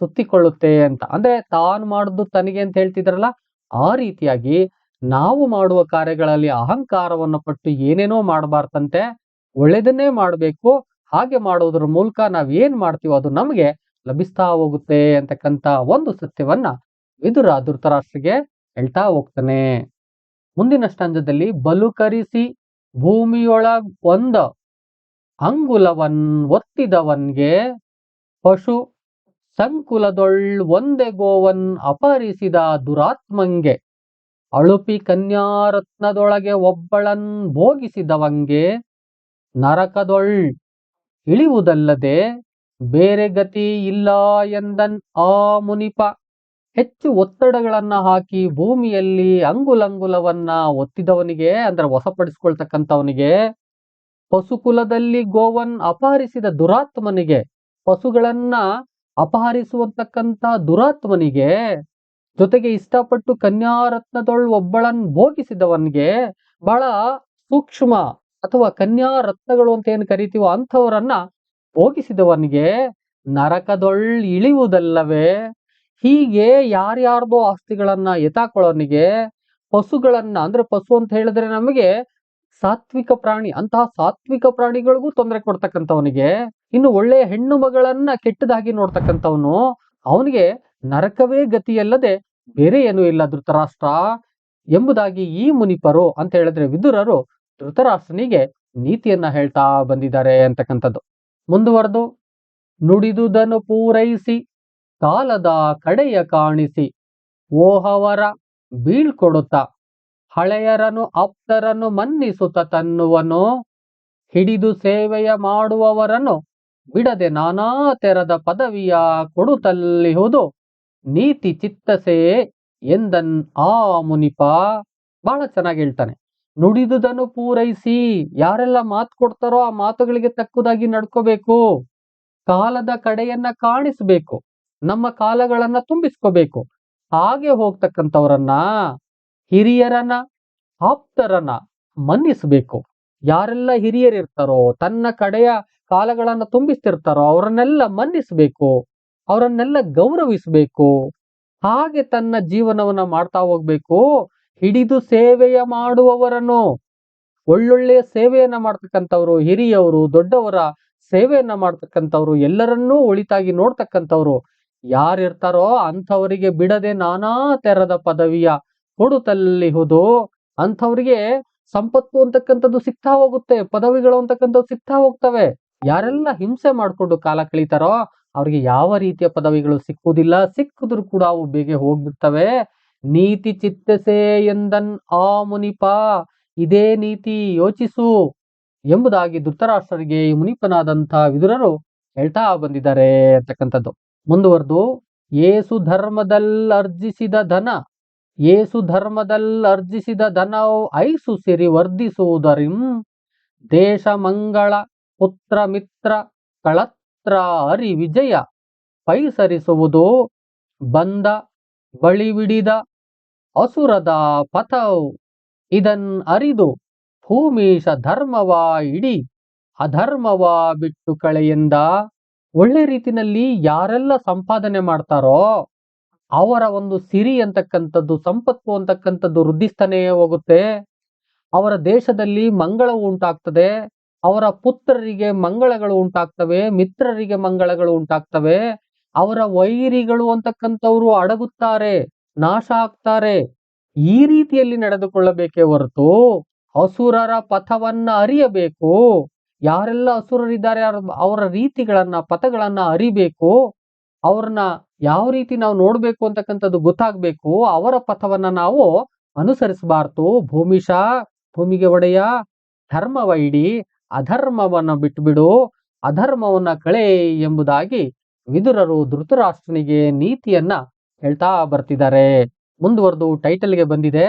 [SPEAKER 1] ಸುತ್ತಿಕೊಳ್ಳುತ್ತೆ ಅಂತ. ಅಂದ್ರೆ ತಾನು ಮಾಡುದು ತನಗೆ ಅಂತ ಹೇಳ್ತಿದ್ರಲ್ಲ, ಆ ರೀತಿಯಾಗಿ ನಾವು ಮಾಡುವ ಕಾರ್ಯಗಳಲ್ಲಿ ಅಹಂಕಾರವನ್ನು ಪಟ್ಟು ಏನೇನೋ ಮಾಡಬಾರ್ದಂತೆ ಒಳ್ಳೆಯದನ್ನೇ ಮಾಡಬೇಕು, ಹಾಗೆ ಮಾಡುವುದರ ಮೂಲಕ ನಾವು ಏನ್ ಮಾಡ್ತೀವೋ ಅದು ನಮಗೆ ಲಭಿಸ್ತಾ ಹೋಗುತ್ತೆ ಅಂತಕ್ಕಂತ ಒಂದು ಸತ್ಯವನ್ನ ವಿದುರ ಧೃತರಾಷ್ಟ್ರಿಗೆ ಹೇಳ್ತಾ ಹೋಗ್ತಾನೆ. ಮುಂದಿನ ಸ್ಟಂಜದಲ್ಲಿ ಬಲುಕರಿಸಿ ಭೂಮಿಯೊಳಗ್ ಒಂದ ಅಂಗುಲವನ್ ಒತ್ತಿದವನ್ಗೆ ಪಶು ಸಂಕುಲದೊಳ್ ಒಂದೇ ಗೋವನ್ ಅಪಹರಿಸಿದ ದುರಾತ್ಮಂಗೆ ಅಳುಪಿ ಕನ್ಯಾರತ್ನದೊಳಗೆ ಒಬ್ಬಳನ್ ಭೋಗಿಸಿದವಂಗೆ ನರಕದೊಳ್ ಇಳಿಯುವುದಲ್ಲದೆ ಬೇರೆ ಗತಿ ಇಲ್ಲ ಎಂದನ್ ಆ ಮುನಿಪ. ಹೆಚ್ಚು ಒತ್ತಡಗಳನ್ನ ಹಾಕಿ ಭೂಮಿಯಲ್ಲಿ ಅಂಗುಲಂಗುಲವನ್ನ ಒತ್ತಿದವನಿಗೆ, ಅಂದ್ರೆ ವಶಪಡಿಸ್ಕೊಳ್ತಕ್ಕಂಥವನಿಗೆ, ಪಶುಕುಲದಲ್ಲಿ ಗೋವನ್ ಅಪಹರಿಸಿದ ದುರಾತ್ಮನಿಗೆ, ಪಶುಗಳನ್ನ ಅಪಹರಿಸುವಂತಕ್ಕಂಥ ದುರಾತ್ಮನಿಗೆ ಜೊತೆಗೆ ಇಷ್ಟಪಟ್ಟು ಕನ್ಯಾರತ್ನದೊಳ್ ಒಬ್ಬಳನ್ ಭೋಗಿಸಿದವನ್ಗೆ ಬಹಳ ಸೂಕ್ಷ್ಮ ಅಥವಾ ಕನ್ಯಾ ರತ್ನಗಳು ಅಂತ ಏನು ಕರಿತೀವೋ ಅಂಥವರನ್ನ ಭೋಗಿಸಿದವನಿಗೆ ನರಕದೊಳ್ ಇಳಿಯುವುದಲ್ಲವೇ? ಹೀಗೆ ಯಾರ್ಯಾರ್ದೋ ಆಸ್ತಿಗಳನ್ನ ಎತ್ತಾಕೊಳ್ಳೋನಿಗೆ ಪಶುಗಳನ್ನ, ಅಂದ್ರೆ ಪಶು ಅಂತ ಹೇಳಿದ್ರೆ ನಮಗೆ ಸಾತ್ವಿಕ ಪ್ರಾಣಿ, ಅಂತಹ ಸಾತ್ವಿಕ ಪ್ರಾಣಿಗಳಿಗೂ ತೊಂದರೆ ಕೊಡ್ತಕ್ಕಂಥವನಿಗೆ, ಇನ್ನು ಒಳ್ಳೆಯ ಹೆಣ್ಣು ಮಗಳನ್ನ ಕೆಟ್ಟದಾಗಿ ನೋಡ್ತಕ್ಕಂಥವನು ಅವನಿಗೆ ನರಕವೇ ಗತಿಯಲ್ಲದೆ ಬೇರೆ ಏನೂ ಇಲ್ಲ ಧೃತರಾಷ್ಟ್ರ ಎಂಬುದಾಗಿ ಈ ಮುನಿಪರು ಅಂತ ಹೇಳಿದ್ರೆ ವಿದುರರು ಧೃತರಾಷ್ಟ್ರನಿಗೆ ನೀತಿಯನ್ನ ಹೇಳ್ತಾ ಬಂದಿದ್ದಾರೆ ಅಂತಕ್ಕಂಥದ್ದು. ಮುಂದುವರೆದು, ನುಡಿದುದನ್ನು ಪೂರೈಸಿ, ಕಾಲದ ಕಡೆಯ ಕಾಣಿಸಿ, ಓಹವರ ಬೀಳ್ಕೊಡುತ್ತ ಹಳೆಯರನು ಆಪ್ತರನ್ನು ಮನ್ನಿಸುತ್ತ ತನ್ನುವನು, ಹಿಡಿದು ಸೇವೆಯ ಮಾಡುವವರನ್ನು ಬಿಡದೆ ನಾನಾ ತೆರದ ಪದವಿಯ ಕೊಡುತ್ತಲ್ಲಿಹುದು ನೀತಿ ಚಿತ್ತಸೆ ಎಂದನ್ ಆ ಮುನಿಪ ಬಹಳ ಚೆನ್ನಾಗಿ ಹೇಳ್ತಾನೆ. ನುಡಿದುದನ್ನು ಪೂರೈಸಿ ಯಾರೆಲ್ಲ ಮಾತು ಕೊಡ್ತಾರೋ ಆ ಮಾತುಗಳಿಗೆ ತಕ್ಕುದಾಗಿ ನಡ್ಕೋಬೇಕು. ಕಾಲದ ಕಡೆಯನ್ನ ಕಾಣಿಸ್ಬೇಕು. ನಮ್ಮ ಕಾಲಗಳನ್ನ ತುಂಬಿಸ್ಕೋಬೇಕು. ಹಾಗೆ ಹೋಗ್ತಕ್ಕಂಥವ್ರನ್ನ, ಹಿರಿಯರನ್ನ, ಆಪ್ತರನ್ನ ಮನ್ನಿಸ್ಬೇಕು. ಯಾರೆಲ್ಲ ಹಿರಿಯರಿರ್ತಾರೋ, ತನ್ನ ಕಡೆಯ ಕಾಲಗಳನ್ನ ತುಂಬಿಸ್ತಿರ್ತಾರೋ, ಅವರನ್ನೆಲ್ಲ ಮನ್ನಿಸ್ಬೇಕು. ಅವರನ್ನೆಲ್ಲ ಗೌರವಿಸಬೇಕು. ಹಾಗೆ ತನ್ನ ಜೀವನವನ್ನ ಮಾಡ್ತಾ ಹೋಗ್ಬೇಕು. ಹಿಡಿದು ಸೇವೆಯ ಮಾಡುವವರನ್ನು. ಒಳ್ಳೊಳ್ಳೆಯ ಸೇವೆಯನ್ನ ಮಾಡ್ತಕ್ಕಂಥವ್ರು, ಹಿರಿಯವರು, ದೊಡ್ಡವರ ಸೇವೆಯನ್ನ ಮಾಡ್ತಕ್ಕಂಥವ್ರು, ಎಲ್ಲರನ್ನೂ ಒಳಿತಾಗಿ ನೋಡ್ತಕ್ಕಂಥವ್ರು. ಯಾರಿರ್ತಾರೋ ಅಂಥವರಿಗೆ ಬಿಡದೆ ನಾನಾ ತೆರದ ಪದವಿಯ ಕೊಡುತ್ತಲ್ಲಿಹುದು ಅಂಥವ್ರಿಗೆ ಸಂಪತ್ತು ಅಂತಕ್ಕಂಥದ್ದು ಸಿಗ್ತಾ ಹೋಗುತ್ತೆ, ಪದವಿಗಳು ಅಂತಕ್ಕಂಥದ್ದು ಸಿಗ್ತಾ ಹೋಗ್ತವೆ. ಯಾರೆಲ್ಲ ಹಿಂಸೆ ಮಾಡ್ಕೊಂಡು ಕಾಲ ಕಳೀತಾರೋ ಅವ್ರಿಗೆ ಯಾವ ರೀತಿಯ ಪದವಿಗಳು ಸಿಕ್ಕುವುದಿಲ್ಲ, ಸಿಕ್ಕಿದ್ರು ಕೂಡ ಅವು ಬೇಗ ಹೋಗ್ಬಿಡ್ತವೆ. ನೀತಿ ಚಿತ್ತಸೆ ಎಂದನ್ ಆ ಮುನಿಪ, ಇದೇ ನೀತಿ ಯೋಚಿಸು ಎಂಬುದಾಗಿ ಧೃತರಾಷ್ಟ್ರರಿಗೆ ಈ ಮುನಿಪನಾದಂಥ ವಿದುರರು ಹೇಳ್ತಾ ಬಂದಿದ್ದಾರೆ ಅಂತಕ್ಕಂಥದ್ದು. ಮುಂದುವರೆದು, ಏಸು ಧರ್ಮದಲ್ಲಿ ಅರ್ಜಿಸಿದ ಧನ, ಏಸು ಧರ್ಮದಲ್ಲಿ ಅರ್ಜಿಸಿದ ಧನವು ಐಸು ಸಿರಿ ವರ್ಧಿಸುವುದರಿಂ ದೇಶ ಮಂಗಳ ಪುತ್ರ ಮಿತ್ರ ಕಳತ್ರ ಅರಿ ವಿಜಯ ಪೈಸರಿಸುವುದು ಬಂದ ಬಳಿವಿಡಿದ ಅಸುರದ ಪಥವು ಇದನ್ ಅರಿದು ಭೂಮೀಶ ಧರ್ಮವ ಇಡಿ ಅಧರ್ಮವ ಬಿಟ್ಟು ಕಳೆಯಿಂದ ಒಳ್ಳೆ ರೀತಿನಲ್ಲಿ ಯಾರೆಲ್ಲ ಸಂಪಾದನೆ ಮಾಡ್ತಾರೋ ಅವರ ಒಂದು ಸಿರಿ ಅಂತಕ್ಕಂಥದ್ದು, ಸಂಪತ್ತು ಅಂತಕ್ಕಂಥದ್ದು ವೃದ್ಧಿಸ್ತಾನೇ ಹೋಗುತ್ತೆ. ಅವರ ದೇಶದಲ್ಲಿ ಮಂಗಳವು ಉಂಟಾಗ್ತದೆ. ಅವರ ಪುತ್ರರಿಗೆ ಮಂಗಳಗಳು ಉಂಟಾಗ್ತವೆ, ಮಿತ್ರರಿಗೆ ಮಂಗಳಗಳು ಉಂಟಾಗ್ತವೆ, ಅವರ ವೈರಿಗಳು ಅಂತಕ್ಕಂಥವ್ರು ಅಡಗುತ್ತಾರೆ, ನಾಶ ಆಗ್ತಾರೆ. ಈ ರೀತಿಯಲ್ಲಿ ನಡೆದುಕೊಳ್ಳಬೇಕೇ ಹೊರತು ಅಸುರರ ಪಥವನ್ನ ಅರಿಯಬೇಕು. ಯಾರೆಲ್ಲ ಅಸುರರಿದ್ದಾರೆ ಅವರ ರೀತಿಗಳನ್ನ, ಪಥಗಳನ್ನ ಅರಿಬೇಕು, ಅವ್ರನ್ನ ಯಾವ ರೀತಿ ನಾವು ನೋಡ್ಬೇಕು ಅಂತಕ್ಕಂಥದ್ದು ಗೊತ್ತಾಗ್ಬೇಕು, ಅವರ ಪಥವನ್ನ ನಾವು ಅನುಸರಿಸಬಾರ್ದು. ಭೂಮಿಶ ಭೂಮಿಗೆ ಒಡೆಯ ಧರ್ಮವ ಇಡಿ ಅಧರ್ಮವನ್ನ ಬಿಟ್ಟುಬಿಡು ಅಧರ್ಮವನ್ನ ಕಳೆ ಎಂಬುದಾಗಿ ವಿದುರರು ಧೃತರಾಷ್ಟ್ರನಿಗೆ ನೀತಿಯನ್ನ ಹೇಳ್ತಾ ಬರ್ತಿದ್ದಾರೆ. ಮುಂದುವರೆದು ಟೈಟಲ್ಗೆ ಬಂದಿದೆ,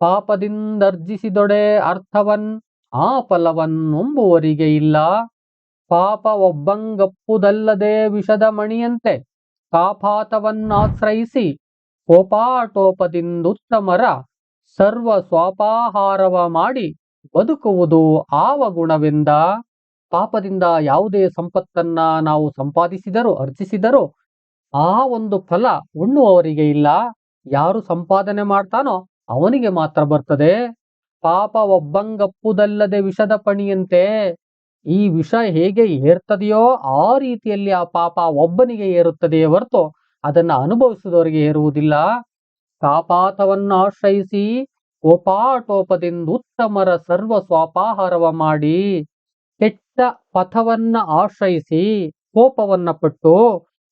[SPEAKER 1] ಪಾಪದಿಂದರ್ಜಿಸಿದೊಡೆ ಅರ್ಥವನ್, ಆ ಫಲವನ್ ಒಂಬುವರಿಗೆ ಇಲ್ಲ. ಪಾಪ ಒಬ್ಬಂಗಪ್ಪುದಲ್ಲದೆ ವಿಷದ ಮಣಿಯಂತೆ ಕಾಪಾತವನ್ನಾಶ್ರಯಿಸಿ ಕೋಪಾಟೋಪದಿಂದುತ್ತಮರ ಸರ್ವ ಸ್ವಾಪಾಹಾರವ ಮಾಡಿ ಬದುಕುವುದು ಆವ ಗುಣವೆಂದ? ಪಾಪದಿಂದ ಯಾವುದೇ ಸಂಪತ್ತನ್ನ ನಾವು ಸಂಪಾದಿಸಿದರೂ, ಅರ್ಜಿಸಿದರೂ ಆ ಒಂದು ಫಲ ಉಣ್ಣುವವರಿಗೆ ಇಲ್ಲ. ಯಾರು ಸಂಪಾದನೆ ಮಾಡ್ತಾನೋ ಅವನಿಗೆ ಮಾತ್ರ ಬರ್ತದೆ. ಪಾಪ ಒಬ್ಬಂಗಪ್ಪುದಲ್ಲದೆ ವಿಷದ ಪಣಿಯಂತೆ ಈ ವಿಷ ಹೇಗೆ ಏರ್ತದೆಯೋ ಆ ರೀತಿಯಲ್ಲಿ ಆ ಪಾಪ ಒಬ್ಬನಿಗೆ ಏರುತ್ತದೆಯೇ ಹೊರತು ಅದನ್ನ ಅನುಭವಿಸಿದವರಿಗೆ ಏರುವುದಿಲ್ಲ. ಕಾಪಾತವನ್ನು ಆಶ್ರಯಿಸಿ ಕೋಪಾಟೋಪದಿಂದ ಉತ್ತಮರ ಸರ್ವ ಸ್ವಾಪಾಹಾರವ ಮಾಡಿ ಕೆಟ್ಟ ಪಥವನ್ನ ಆಶ್ರಯಿಸಿ ಕೋಪವನ್ನ ಪಟ್ಟು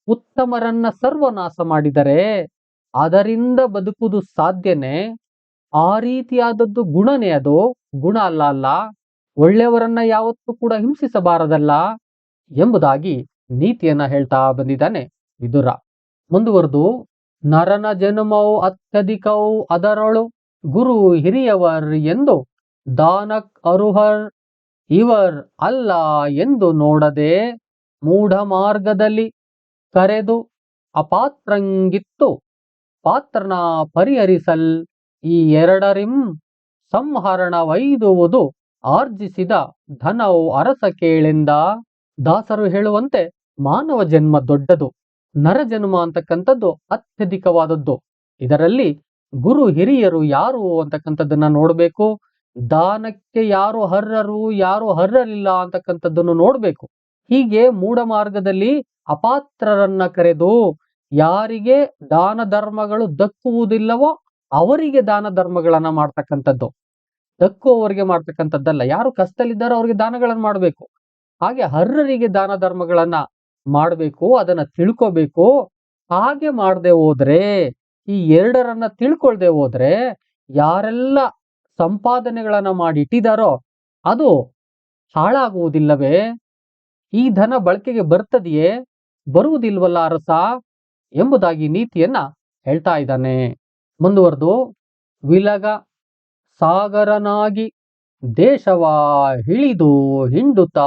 [SPEAKER 1] ಉತ್ತಮರನ್ನ ಸರ್ವನಾಶ ಮಾಡಿದರೆ ಅದರಿಂದ ಬದುಕುವುದು ಸಾಧ್ಯನೇ? ಆ ರೀತಿಯಾದದ್ದು ಗುಣನೇ ಅದು. ಗುಣ ಅಲ್ಲ ಅಲ್ಲ, ಒಳ್ಳೆಯವರನ್ನ ಯಾವತ್ತೂ ಕೂಡ ಹಿಂಸಿಸಬಾರದಲ್ಲ ಎಂಬುದಾಗಿ ನೀತಿಯನ್ನ ಹೇಳ್ತಾ ಬಂದಿದ್ದಾನೆ ವಿದುರ. ಮುಂದುವರೆದು, ನರನ ಜನ್ಮವು ಅತ್ಯಧಿಕವು ಅದರೊಳು ಗುರು ಹಿರಿಯವರ್ ಎಂದು ದಾನಕ್ ಅರುಹರ್, ಇವರ್ ಅಲ್ಲ ಎಂದು ನೋಡದೆ ಮೂಢ ಮಾರ್ಗದಲ್ಲಿ ಕರೆದು ಅಪಾತ್ರಂಗಿತ್ತು. ಪಾತ್ರನ ಪರಿಹರಿಸಲ್ ಈ ಎರಡರಿಂ ಸಂಹರಣವೈದುವುದು ಆರ್ಜಿಸಿದ ಧನವು ಅರಸ ಕೇಳೆಂದ. ದಾಸರು ಹೇಳುವಂತೆ ಮಾನವ ಜನ್ಮ ದೊಡ್ಡದು, ನರಜನ್ಮ ಅಂತಕ್ಕಂಥದ್ದು ಅತ್ಯಧಿಕವಾದದ್ದು. ಇದರಲ್ಲಿ ಗುರು ಹಿರಿಯರು ಯಾರು ಅಂತಕ್ಕಂಥದ್ದನ್ನ ನೋಡ್ಬೇಕು. ದಾನಕ್ಕೆ ಯಾರು ಹರ್ರರು ಯಾರು ಹರ್ರಲಿಲ್ಲ ಅಂತಕ್ಕಂಥದ್ದನ್ನು ನೋಡ್ಬೇಕು. ಹೀಗೆ ಮೂಢ ಮಾರ್ಗದಲ್ಲಿ ಅಪಾತ್ರರನ್ನ ಕರೆದು ಯಾರಿಗೆ ದಾನ ಧರ್ಮಗಳು ದಕ್ಕುವುದಿಲ್ಲವೋ ಅವರಿಗೆ ದಾನ ಧರ್ಮಗಳನ್ನ ಮಾಡ್ತಕ್ಕಂಥದ್ದು. ದಕ್ಕುವವರಿಗೆ ಮಾಡ್ತಕ್ಕಂಥದ್ದಲ್ಲ. ಯಾರು ಕಷ್ಟದಲ್ಲಿದ್ದಾರೋ ಅವ್ರಿಗೆ ದಾನಗಳನ್ನು ಮಾಡಬೇಕು. ಹಾಗೆ ಹರ್ರರಿಗೆ ದಾನ ಧರ್ಮಗಳನ್ನ ಮಾಡಬೇಕು, ಅದನ್ನ ತಿಳ್ಕೋಬೇಕು. ಹಾಗೆ ಮಾಡದೆ ಹೋದ್ರೆ ಈ ಎರಡರನ್ನ ತಿಳ್ಕೊಳ್ದೆ ಹೋದ್ರೆ ಯಾರೆಲ್ಲ ಸಂಪಾದನೆಗಳನ್ನ ಮಾಡಿ ಇಟ್ಟಿದಾರೋ ಅದು ಹಾಳಾಗುವುದಿಲ್ಲವೇ? ಈ ಧನ ಬಳಕೆಗೆ ಬರ್ತದೆಯೇ? ಬರುವುದಿಲ್ವಲ್ಲ ಅರಸ? ಎಂಬುದಾಗಿ ನೀತಿಯನ್ನ ಹೇಳ್ತಾ ಇದ್ದಾನೆ. ಮುಂದುವರೆದು, ವಿಲಗ ಸಾಗರನಾಗಿ ದೇಶವ ಹಿಳಿದು ಹಿಂಡುತ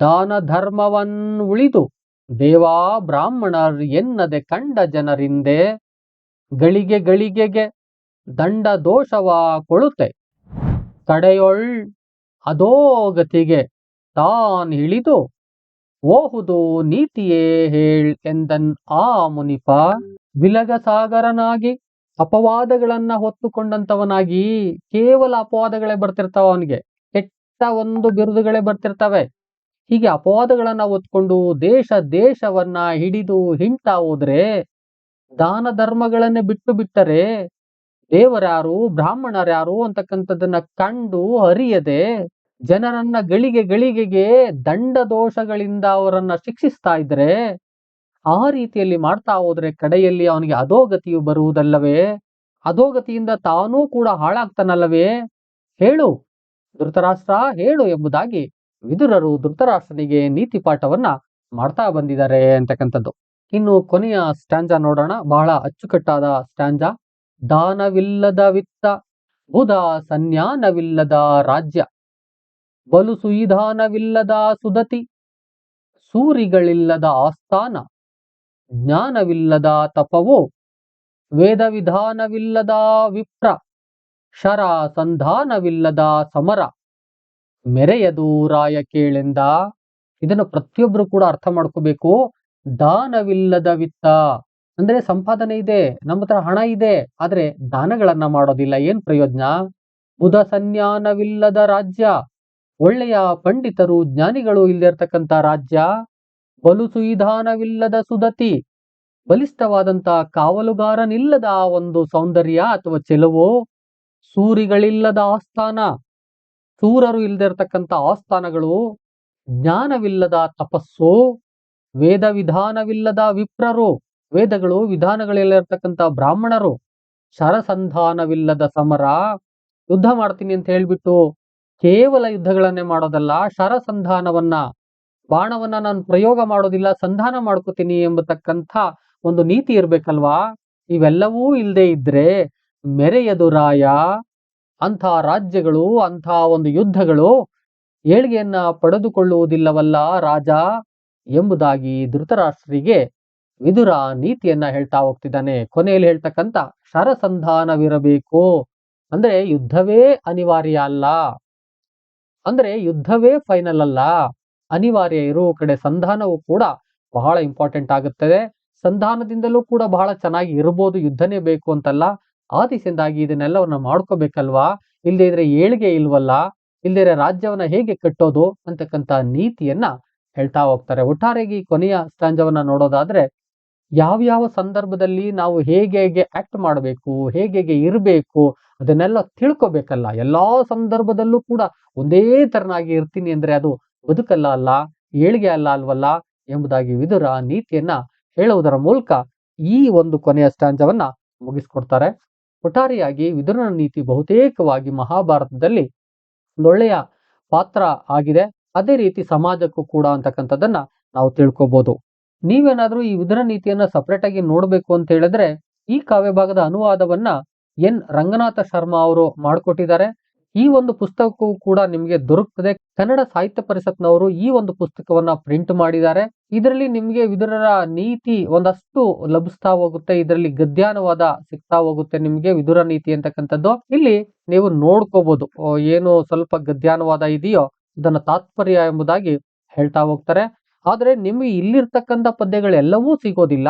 [SPEAKER 1] ದಾನ ಧರ್ಮವನ್ನುಳಿದು ದೇವಾ ಬ್ರಾಹ್ಮಣರ್ ಎನ್ನದೆ ಕಂಡ ಜನರಿಂದೆ ಗಳಿಗೆ ಗಳಿಗೆಗೆ ದಂಡ ದೋಷವ ಕೊಳುತ್ತೆ. ಕಡೆಯೊಳ್ ಅಧೋಗತಿಗೆ ತಾನ್ ಇಳಿದು ಓಹುದು ನೀತಿಯೇ ಹೇಳ್ ಎಂದನ್ ಆ ಮುನಿಪ ವಿಲಗ ಸಾಗರನಾಗಿ ಅಪವಾದಗಳನ್ನ ಹೊತ್ತುಕೊಂಡಂತವನಾಗಿ ಕೇವಲ ಅಪವಾದಗಳೇ ಬರ್ತಿರ್ತಾವ ಅವನಿಗೆ. ಕೆಟ್ಟ ಒಂದು ಬಿರುದುಗಳೇ ಬರ್ತಿರ್ತವೆ. ಹೀಗೆ ಅಪವಾದಗಳನ್ನ ಹೊತ್ಕೊಂಡು ದೇಶ ದೇಶವನ್ನ ಹಿಡಿದು ಹಿಂಡ್ತಾ ಹೋದ್ರೆ ದಾನ ಧರ್ಮಗಳನ್ನೇ ಬಿಟ್ಟು ಬಿಟ್ಟರೆ ದೇವರ್ಯಾರು, ಬ್ರಾಹ್ಮಣರ್ಯಾರು ಅಂತಕ್ಕಂಥದ್ದನ್ನ ಕಂಡು ಅರಿಯದೆ ಜನರನ್ನ ಗಳಿಗೆ ಗಳಿಗೆಗೆ ದಂಡ ದೋಷಗಳಿಂದ ಅವರನ್ನ ಶಿಕ್ಷಿಸ್ತಾ ಇದ್ರೆ ಆ ರೀತಿಯಲ್ಲಿ ಮಾಡ್ತಾ ಹೋದ್ರೆ ಕಡೆಯಲ್ಲಿ ಅವನಿಗೆ ಅಧೋಗತಿಯು ಬರುವುದಲ್ಲವೇ? ಅಧೋಗತಿಯಿಂದ ತಾನೂ ಕೂಡ ಹಾಳಾಗ್ತಾನಲ್ಲವೇ? ಹೇಳು. ಧೃತರಾಷ್ಟ್ರ, ಹೇಳು ಎಂಬುದಾಗಿ ವಿದುರರು ಧೃತರಾಷ್ಟ್ರನಿಗೆ ನೀತಿ ಪಾಠವನ್ನ ಮಾಡ್ತಾ ಬಂದಿದ್ದಾರೆ ಅಂತಕ್ಕಂಥದ್ದು. ಇನ್ನು ಕೊನೆಯ ಸ್ಟ್ಯಾಂಜಾ ನೋಡೋಣ. ಬಹಳ ಅಚ್ಚುಕಟ್ಟಾದ ಸ್ಟ್ಯಾಂಜಾ. ದಾನವಿಲ್ಲದ ವಿತ್ತ, ಬುಧ ಸನ್ಯಾನವಿಲ್ಲದ ರಾಜ್ಯ. ಬಲು ಸುಯಿಧಾನವಿಲ್ಲದ ಸುದತಿ ಸೂರಿಗಳಿಲ್ಲದ ಆಸ್ಥಾನ. ಜ್ಞಾನವಿಲ್ಲದ ತಪವೋ. ವೇದ ವಿಧಾನವಿಲ್ಲದ ವಿಪ್ರ. ಶರ ಸಂಧಾನವಿಲ್ಲದ ಸಮರ. ಮೆರೆಯದು ರಾಯ ಕೇಳೆಂದ. ಇದನ್ನು ಪ್ರತಿಯೊಬ್ಬರು ಕೂಡ ಅರ್ಥ ಮಾಡ್ಕೋಬೇಕು. ದಾನವಿಲ್ಲದ ವಿತ್ತ. ಅಂದ್ರೆ ಸಂಪಾದನೆ ಇದೆ, ನಮ್ಮ ಹತ್ರ ಹಣ ಇದೆ, ಆದ್ರೆ ದಾನಗಳನ್ನ ಮಾಡೋದಿಲ್ಲ. ಏನ್ ಪ್ರಯೋಜನ? ಬುಧ ಸನ್ಯಾನವಿಲ್ಲದ ರಾಜ್ಯ. ಒಳ್ಳೆಯ ಪಂಡಿತರು, ಜ್ಞಾನಿಗಳು ಇಲ್ಲಿರ್ತಕ್ಕಂಥ ರಾಜ್ಯ. ಬಲು ಸುವಿಧಾನವಿಲ್ಲದ ಸುದತಿ ಬಲಿಷ್ಠವಾದಂತಹ ಕಾವಲುಗಾರನಿಲ್ಲದ ಒಂದು ಸೌಂದರ್ಯ ಅಥವಾ ಚೆಲುವು. ಸೂರಿಗಳಿಲ್ಲದ ಆಸ್ಥಾನ. ಸೂರರು ಇಲ್ಲದಿರ್ತಕ್ಕಂಥ ಆಸ್ಥಾನಗಳು. ಜ್ಞಾನವಿಲ್ಲದ ತಪಸ್ಸು. ವೇದ ವಿಧಾನವಿಲ್ಲದ ವಿಪ್ರರು, ವೇದಗಳು ವಿಧಾನಗಳಿಲ್ಲರ್ತಕ್ಕಂಥ ಬ್ರಾಹ್ಮಣರು, ಶರಸಂಧಾನವಿಲ್ಲದ ಸಮರ, ಯುದ್ಧ ಮಾಡ್ತೀನಿ ಅಂತ ಹೇಳ್ಬಿಟ್ಟು ಕೇವಲ ಯುದ್ಧಗಳನ್ನೇ ಮಾಡೋದಲ್ಲ, ಶರಸಂಧಾನವನ್ನ, ಬಾಣವನ್ನ ನಾನು ಪ್ರಯೋಗ ಮಾಡೋದಿಲ್ಲ, ಸಂಧಾನ ಮಾಡ್ಕೋತೀನಿ ಎಂಬತಕ್ಕಂಥ ಒಂದು ನೀತಿ ಇರ್ಬೇಕಲ್ವಾ? ಇವೆಲ್ಲವೂ ಇಲ್ಲದೆ ಇದ್ರೆ ಮೆರೆಯದುರಾಯ, ಅಂಥ ರಾಜ್ಯಗಳು, ಅಂಥ ಒಂದು ಯುದ್ಧಗಳು ಏಳ್ಗೆಯನ್ನ ಪಡೆದುಕೊಳ್ಳುವುದಿಲ್ಲವಲ್ಲ ರಾಜ? ಎಂಬುದಾಗಿ ಧೃತರಾಷ್ಟ್ರಿಗೆ ವಿದುರ ನೀತಿಯನ್ನ ಹೇಳ್ತಾ ಹೋಗ್ತಿದ್ದಾನೆ. ಕೊನೆಯಲ್ಲಿ ಹೇಳ್ತಕ್ಕಂಥ ಶರಸಂಧಾನವಿರಬೇಕು. ಅಂದ್ರೆ ಯುದ್ಧವೇ ಅನಿವಾರ್ಯ ಅಲ್ಲ. ಅಂದ್ರೆ ಯುದ್ಧವೇ ಫೈನಲ್ ಅಲ್ಲ. ಅನಿವಾರ್ಯ ಇರುವ ಕಡೆ ಸಂಧಾನವು ಕೂಡ ಬಹಳ ಇಂಪಾರ್ಟೆಂಟ್ ಆಗುತ್ತದೆ. ಸಂಧಾನದಿಂದಲೂ ಕೂಡ ಬಹಳ ಚೆನ್ನಾಗಿ ಇರಬಹುದು ಯುದ್ಧನೇ ಬೇಕು ಅಂತಲ್ಲ. ಆದಿಸಿಂದಾಗಿ ಇದನ್ನೆಲ್ಲವನ್ನ ಮಾಡ್ಕೋಬೇಕಲ್ವಾ? ಇಲ್ಲದೆ ಇದ್ರೆ ಏಳ್ಗೆ ಇಲ್ವಲ್ಲ? ಇಲ್ಲದೆ ರಾಜ್ಯವನ್ನ ಹೇಗೆ ಕಟ್ಟೋದು ಅಂತಕ್ಕಂಥ ನೀತಿಯನ್ನ ಹೇಳ್ತಾ ಹೋಗ್ತಾರೆ. ಒಟ್ಟಾರೆಗೆ ಕೊನೆಯ ಸ್ಟಾಂಜವನ್ನು ನೋಡೋದಾದ್ರೆ ಯಾವ್ಯಾವ ಸಂದರ್ಭದಲ್ಲಿ ನಾವು ಹೇಗೆ ಹೇಗೆ ಆಕ್ಟ್ ಮಾಡಬೇಕು, ಹೇಗೆ ಹೇಗೆ ಇರಬೇಕು ಅದನ್ನೆಲ್ಲ ತಿಳ್ಕೊಬೇಕಲ್ಲ. ಎಲ್ಲಾ ಸಂದರ್ಭದಲ್ಲೂ ಕೂಡ ಒಂದೇ ತರನಾಗಿ ಇರ್ತೀನಿ ಅಂದ್ರೆ ಅದು ಬದುಕಲ್ಲ ಅಲ್ಲ, ಏಳಿಗೆ ಅಲ್ಲ ಅಲ್ವಲ್ಲ ಎಂಬುದಾಗಿ ವಿದುರ ನೀತಿಯನ್ನ ಹೇಳುವುದರ ಮೂಲಕ ಈ ಒಂದು ಕೊನೆಯ ಸ್ಟಾಂಜವನ್ನ ಮುಗಿಸ್ಕೊಡ್ತಾರೆ. ಒಟ್ಟಾರೆಯಾಗಿ ವಿದುರನ ನೀತಿ ಬಹುತೇಕವಾಗಿ ಮಹಾಭಾರತದಲ್ಲಿ ಒಂದೊಳ್ಳೆಯ ಪಾತ್ರ ಆಗಿದೆ. ಅದೇ ರೀತಿ ಸಮಾಜಕ್ಕೂ ಕೂಡ ಅಂತಕ್ಕಂಥದ್ದನ್ನ ನಾವು ತಿಳ್ಕೊಬಹುದು ನೀವೇನಾದ್ರೂ ಈ ವಿದುರ ನೀತಿಯನ್ನ ಸಪರೇಟ್ ಆಗಿ ನೋಡ್ಬೇಕು ಅಂತ ಹೇಳಿದ್ರೆ ಈ ಕಾವ್ಯಭಾಗದ ಅನುವಾದವನ್ನ ಎನ್. ರಂಗನಾಥ ಶರ್ಮಾ ಅವರು ಮಾಡಿಕೊಟ್ಟಿದ್ದಾರೆ. ಈ ಒಂದು ಪುಸ್ತಕವು ಕೂಡ ನಿಮಗೆ ದೊರಕುತ್ತದೆ ಕನ್ನಡ ಸಾಹಿತ್ಯ ಪರಿಷತ್ನವರು ಈ ಒಂದು ಪುಸ್ತಕವನ್ನ ಪ್ರಿಂಟ್ ಮಾಡಿದ್ದಾರೆ. ಇದರಲ್ಲಿ ನಿಮಗೆ ವಿದುರರ ನೀತಿ ಒಂದಷ್ಟು ಲಭಿಸ್ತಾ ಹೋಗುತ್ತೆ. ಇದರಲ್ಲಿ ಗದ್ಯಾನುವಾದ ಸಿಗ್ತಾ ಹೋಗುತ್ತೆ ನಿಮಗೆ ವಿದುರ ನೀತಿ ಅಂತಕ್ಕಂಥದ್ದು. ಇಲ್ಲಿ ನೀವು ನೋಡ್ಕೋಬಹುದು ಏನು ಸ್ವಲ್ಪ ಗದ್ಯಾನುವಾದ ಇದೆಯೋ ಇದನ್ನ ತಾತ್ಪರ್ಯ ಎಂಬುದಾಗಿ ಹೇಳ್ತಾ ಹೋಗ್ತಾರೆ. ಆದರೆ ನಿಮಗೆ ಇಲ್ಲಿರ್ತಕ್ಕಂಥ ಪದ್ಯಗಳೆಲ್ಲವೂ ಸಿಗೋದಿಲ್ಲ.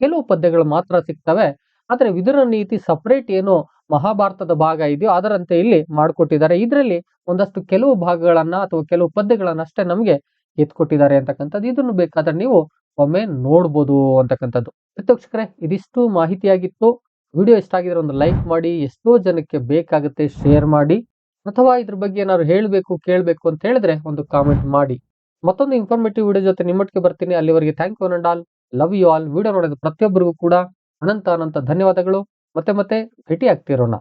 [SPEAKER 1] ಕೆಲವು ಪದ್ಯಗಳು ಮಾತ್ರ ಸಿಗ್ತವೆ. ಆದರೆ ವಿದುರ ನೀತಿ ಸಪರೇಟ್ ಏನು ಮಹಾಭಾರತದ ಭಾಗ ಇದೆಯೋ ಅದರಂತೆ ಇಲ್ಲಿ ಮಾಡಿಕೊಟ್ಟಿದ್ದಾರೆ. ಇದರಲ್ಲಿ ಒಂದಷ್ಟು ಕೆಲವು ಭಾಗಗಳನ್ನ ಅಥವಾ ಕೆಲವು ಪದ್ಯಗಳನ್ನಷ್ಟೇ ನಮಗೆ ಎತ್ಕೊಟ್ಟಿದ್ದಾರೆ ಅಂತಕ್ಕಂಥದ್ದು. ಇದನ್ನು ಬೇಕಾದ್ರೆ ನೀವು ಒಮ್ಮೆ ನೋಡ್ಬೋದು ಅಂತಕ್ಕಂಥದ್ದು. ಪ್ರತ್ಯಕ್ಷಕರೇ ಇದಿಷ್ಟು ಮಾಹಿತಿಯಾಗಿತ್ತು. ವಿಡಿಯೋ ಇಷ್ಟ ಆಗಿದ್ರೆ ಒಂದು ಲೈಕ್ ಮಾಡಿ. ಎಷ್ಟೋ ಜನಕ್ಕೆ ಬೇಕಾಗುತ್ತೆ ಶೇರ್ ಮಾಡಿ. ಅಥವಾ ಇದ್ರ ಬಗ್ಗೆ ಏನಾದ್ರು ಹೇಳಬೇಕು, ಕೇಳಬೇಕು ಅಂತ ಹೇಳಿದ್ರೆ ಒಂದು ಕಾಮೆಂಟ್ ಮಾಡಿ. ಮತ್ತೊಂದು ಇನ್ಫಾರ್ಮೇಟಿವ್ ವಿಡಿಯೋ ಜೊತೆ ನಿಮ್ಮೊಟ್ಟಿಗೆ ಬರ್ತೀನಿ. ಅಲ್ಲಿವರೆಗೆ thank you and all love you all video ನೋಡಿದ ಪ್ರತಿಯೊಬ್ಬರಿಗೂ ಕೂಡ ಅನಂತ ಅನಂತ ಧನ್ಯವಾದಗಳು. ಮತ್ತೆ ಮತ್ತೆ ಭೇಟಿ ಆಗ್ತಿರೋಣ